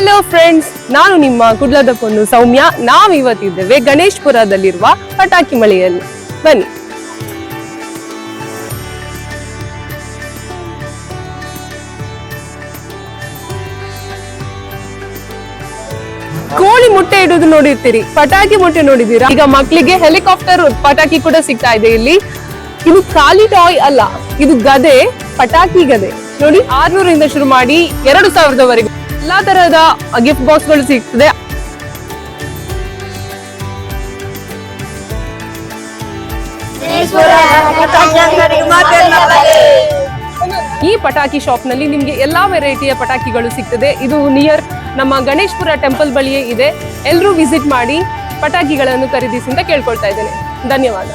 Hello friends ನಾನು ನಿಮ್ಮ ಕುಡ್ಲದ ಪೊನ್ನು ಸೌಮ್ಯ. ನಾವು ಇವತ್ತಿದ್ದೇವೆ ಗಣೇಶ್ಪುರದಲ್ಲಿರುವ ಪಟಾಕಿ ಮಳೆಯಲ್ಲಿ. ಬನ್ನಿ. ಕೋಳಿ ಮುಟ್ಟೆ ಇಡುದು ನೋಡಿರ್ತೀರಿ. ಪಟಾಕಿ ಮುಟ್ಟೆ ನೋಡಿದೀರಾ ಈಗ ಮಕ್ಕಳಿಗೆ ಹೆಲಿಕಾಪ್ಟರ್ ಪಟಾಕಿ ಕೂಡ ಸಿಗ್ತಾ ಇದೆ ಇಲ್ಲಿ. ಇದು ಖಾಲಿ ಟಾಯ್ ಅಲ್ಲ. ಇದು ಗದೆ, ಪಟಾಕಿ ಗದೆ. ನೋಡಿ ಆರ್ನೂರಿಂದ ಶುರು ಮಾಡಿ ಎರಡು ಸಾವಿರದವರೆಗೆ. ಎಲ್ಲಾ ತರಹದ ಗಿಫ್ಟ್ ಬಾಕ್ಸ್ಗಳು ಸಿಗ್ತದೆ. ಈ ಪಟಾಕಿ ಶಾಪ್ನಲ್ಲಿ ನಿಮ್ಗೆ ಎಲ್ಲಾ ವೆರೈಟಿಯ ಪಟಾಕಿಗಳು ಸಿಗ್ತದೆ. ಇದು ನಿಯರ್ ನಮ್ಮ ಗಣೇಶ್ಪುರ ಟೆಂಪಲ್ ಬಳಿಯೇ ಇದೆ. ಎಲ್ಲರೂ ವಿಸಿಟ್ ಮಾಡಿ ಪಟಾಕಿಗಳನ್ನು ಖರೀದಿಸಿ ಅಂತ ಕೇಳ್ಕೊಳ್ತಾ ಇದ್ದೇನೆ. ಧನ್ಯವಾದ.